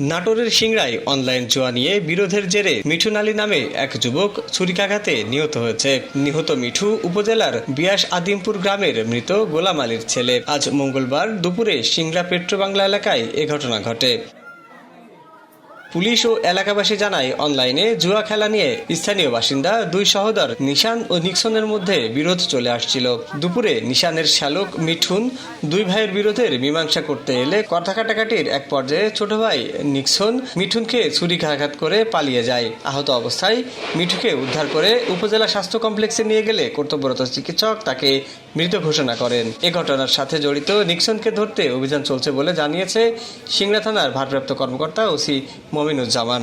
নাটোরের সিংড়ায় অনলাইন জুয়া নিয়ে বিরোধের জেরে মিঠুন আলী নামে এক যুবক ছুরিকাঘাতে নিহত হয়েছে। নিহত মিঠু উপজেলার বিয়াস আদিমপুর গ্রামের মৃত গোলাম আলীর ছেলে। আজ মঙ্গলবার দুপুরে সিংড়া পেট্রোবাংলা এলাকায় এ ঘটনা ঘটে। পুলিশ ও এলাকাবাসী জানায়, অনলাইনে জুয়া খেলা নিয়ে স্থানীয় বাসিন্দা দুই সহোদর নিশান ও নিক্সনের মধ্যে বিরোধ চলে আসছিল। দুপুরে নিশানের শ্যালক মিঠুন দুই ভাইয়ের বিরোধের মীমাংসা করতে এলে কথা কাটাকাটির এক পর্যায়ে ছোট ভাই নিক্সন মিঠুনকে ছুরিকাঘাত করে পালিয়ে যায়। আহত অবস্থায় মিঠুকে উদ্ধার করে উপজেলা স্বাস্থ্য কমপ্লেক্সে নিয়ে গেলে কর্তব্যরত চিকিৎসক তাকে মৃত ঘোষণা করেন। এ ঘটনার সাথে জড়িত নিক্সনকে ধরতে অভিযান চলছে বলে জানিয়েছে সিংড়া থানার ভারপ্রাপ্ত কর্মকর্তা ওসি মমিনুজ্জামান